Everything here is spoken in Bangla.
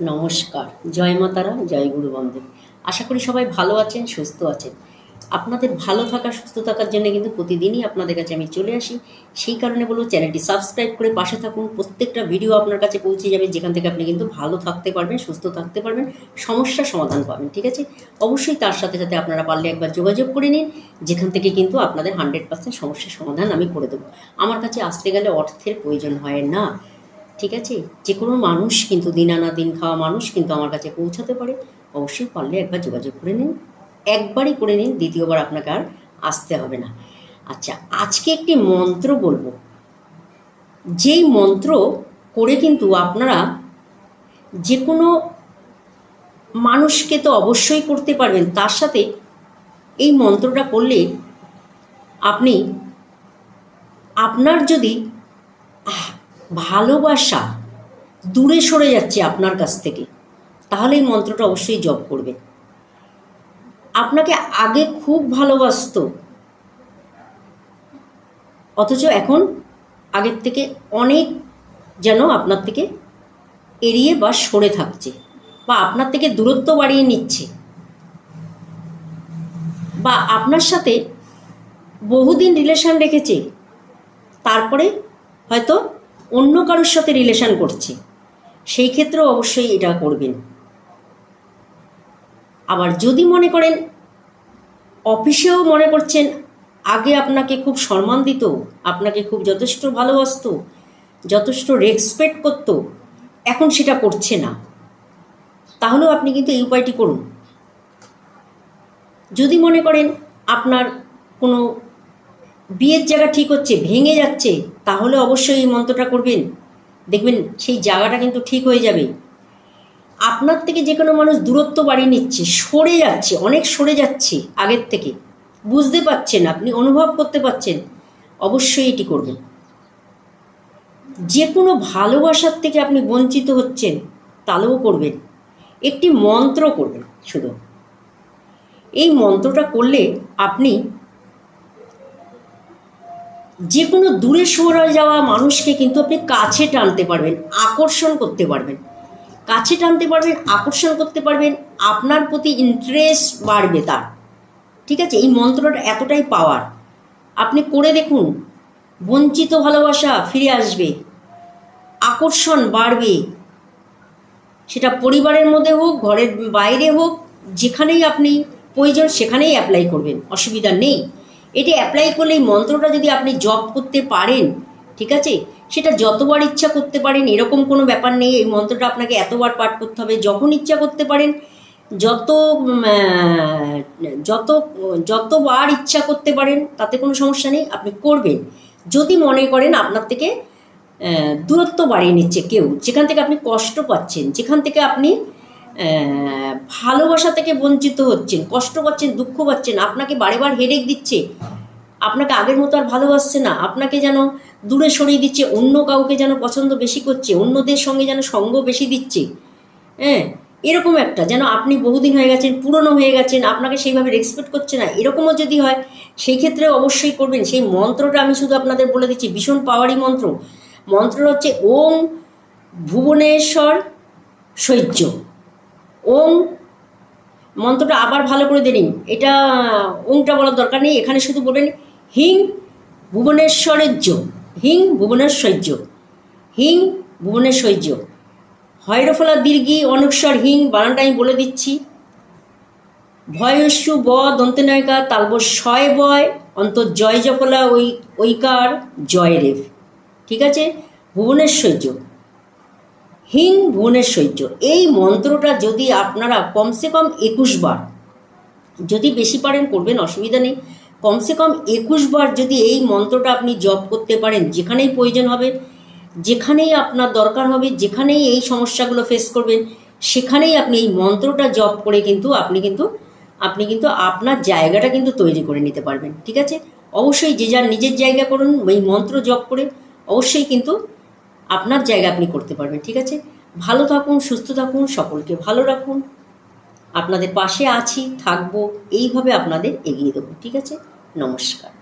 নমস্কার। জয় মাতারা জয় গুরু বন্দে। আশা করি সবাই ভালো আছেন, সুস্থ আছেন। আপনাদের ভালো থাকা, সুস্থ থাকার জন্য কিন্তু প্রতিদিনই আপনাদের কাছে আমি চলে আসি। সেই কারণে বলব, চ্যানেলটি সাবস্ক্রাইব করে পাশে থাকুন। প্রত্যেকটা ভিডিও আপনার কাছে পৌঁছে যাবে। যেখান থেকে আপনি কিন্তু ভালো থাকতে পারবেন, সুস্থ থাকতে পারবেন, সমস্যার সমাধান পাবেন, ঠিক আছে? অবশ্যই তার সাথে সাথে আপনারা পারলে একবার যোগাযোগ করে নিন। যেখান থেকে কিন্তু আপনাদের হান্ড্রেড পার্সেন্ট সমস্যার সমাধান আমি করে দেবো। আমার কাছে আসতে গেলে অর্থের প্রয়োজন হয় না। ঠিক আছে? যে কোনো মানুষ কিন্তু দিন আনা দিন খাওয়া মানুষ কিন্তু আমার কাছে পৌঁছাতে পারে। অবশ্যই পারলে একবার যোগাযোগ করে নিন। একবারই করে নিন, দ্বিতীয়বার আপনাকে আর আসতে হবে না। আচ্ছা আজকে একটি মন্ত্র বলব। যেই মন্ত্র করে কিন্তু আপনারা যে কোনো মানুষকে তো অবশ্যই করতে পারবেন, তার সাথে এই মন্ত্রটা করলে আপনি, আপনার যদি ভালোবাসা দূরে সরে যাচ্ছে আপনার কাছ থেকে তাহলে এই মন্ত্রটা অবশ্যই জপ করবে আপনাকে আগে খুব ভালোবাসতো, অথচ এখন আগের থেকে অনেক যেন আপনার থেকে এড়িয়ে বা সরে থাকছে, বা আপনার থেকে দূরত্ব বাড়িয়ে নিচ্ছে। বা আপনার সাথে বহুদিন রিলেশন রেখেছে, তারপরে হয়তো অন্য কারোর সাথে রিলেশান করছে। সেই ক্ষেত্রেও অবশ্যই এটা করবেন। আবার যদি মনে করেন অফিসেও মনে করছেন, আগে আপনাকে খুব সম্মান দিত, আপনাকে খুব যথেষ্ট ভালোবাসত, যথেষ্ট রেসপেক্ট করত, এখন সেটা করছে না। তাহলেও আপনি কিন্তু এই উপায়টি করুন। যদি মনে করেন আপনার কোনো বিয়ের জায়গা ঠিক হচ্ছে, ভেঙে যাচ্ছে তাহলে অবশ্যই এই মন্ত্রটা করবেন। দেখবেন সেই জায়গাটা কিন্তু ঠিক হয়ে যাবে। আপনার থেকে যে কোনো মানুষ দূরত্ব বাড়িয়ে নিচ্ছে, সরে যাচ্ছে, অনেক সরে যাচ্ছে আগের থেকে। বুঝতে পারছেন, আপনি অনুভব করতে পারছেন। অবশ্যই এটি করবেন। যে কোনো ভালোবাসার থেকে আপনি বঞ্চিত হচ্ছেন, তাহলেও করবেন। একটি মন্ত্র করবেন শুধু। এই মন্ত্রটা করলে আপনি যে কোনো দূরে সরে যাওয়া মানুষকে কিন্তু আপনি কাছে টানতে পারবেন, আকর্ষণ করতে পারবেন। কাছে টানতে পারবেন, আকর্ষণ করতে পারবেন, আপনার প্রতি ইন্টারেস্ট বাড়বে তার। ঠিক আছে? এই মন্ত্রটা এতটাই পাওয়ার আপনি করে দেখুন, বঞ্চিত ভালোবাসা ফিরে আসবে, আকর্ষণ বাড়বে। সেটা পরিবারের মধ্যে হোক, ঘরের বাইরে হোক, যেখানেই আপনি প্রয়োজন সেখানেই অ্যাপ্লাই করবেন, অসুবিধা নেই। এটি অ্যাপ্লাই করলে এই মন্ত্রটা যদি আপনি জপ করতে পারেন, ঠিক আছে? সেটা যতবার ইচ্ছা করতে পারেন, এরকম কোনো ব্যাপার নেই। এই মন্ত্রটা আপনাকে এতবার পাঠ করতে হবে, যখন ইচ্ছা করতে পারেন, যত যত, যতবার ইচ্ছা করতে পারেন, তাতে কোনো সমস্যা নেই, আপনি করবেন। যদি মনে করেন আপনার থেকে দূরত্ব বাড়িয়ে নিচ্ছে কেউ, যেখান থেকে আপনি কষ্ট পাচ্ছেন, যেখান থেকে আপনি ভালোবাসা থেকে বঞ্চিত হচ্ছেন, কষ্ট পাচ্ছেন, দুঃখ পাচ্ছেন, আপনাকে বারে বার হেডেক দিচ্ছে, আপনাকে আগের মতো আর ভালোবাসছে না, আপনাকে যেন দূরে সরিয়ে দিচ্ছে, অন্য কাউকে যেন পছন্দ বেশি করছে, অন্যদের সঙ্গে যেন সঙ্গ বেশি দিচ্ছে হ্যাঁ? এরকম একটা, যেন আপনি বহুদিন হয়ে গেছেন, পুরনো হয়ে গেছেন, আপনাকে সেইভাবে রেসপেক্ট করছে না, এরকমও যদি হয়, সেই ক্ষেত্রে অবশ্যই করবেন। সেই মন্ত্রটা আমি শুধু আপনাদের বলে দিচ্ছি, ভীষণ পাওয়ারি মন্ত্র। মন্ত্রটা হচ্ছে ওম ভুবনেশ্বর সহ্য ওম মন্ত্রটা আবার ভালো করে দিন এটা ওমটা বলার দরকার নেই, এখানে শুধু বলবেন হিং ভুবনেশ্বরের্য হিং ভুবনেশ্বর্য হিং ভুবনেশ্বর্য হয়রফলা দীর্ঘি অনুস্বর হিং বানানটা আমি বলে দিচ্ছি। ভয়স্যু ব, দন্তনায়িকা তালব শয়, বয়, অন্তর, জয়, জফলা ওই ঐকার, জয় রেভ ঠিক আছে? ভুবনেশ্বর্য হিং ভুবনেশ্বর্য এই মন্ত্রটা যদি আপনারা কমসে কম একুশ বার যদি বেশি পারেন, করবেন, অসুবিধা নেই। কমসে কম একুশ বার যদি এই মন্ত্রটা আপনি জপ করতে পারেন, যেখানেই প্রয়োজন হবে, যেখানেই আপনার দরকার হবে, যেখানেই এই সমস্যাগুলো ফেস করবেন, সেখানেই আপনি এই মন্ত্রটা জপ করে কিন্তু আপনি কিন্তু আপনি কিন্তু আপনার জায়গাটা কিন্তু তৈরি করে নিতে পারবেন, ঠিক আছে? অবশ্যই যে যার নিজের জায়গা করুন এই মন্ত্র জপ করে অবশ্যই কিন্তু আপনার জায়গা আপনি করতে পারবেন, ঠিক আছে? ভালো থাকুন, সুস্থ থাকুন, সকলকে ভালো রাখুন। আপনাদের পাশে আছি, থাকব, এইভাবে আপনাদের এগিয়ে দেবো, ঠিক আছে? নমস্কার।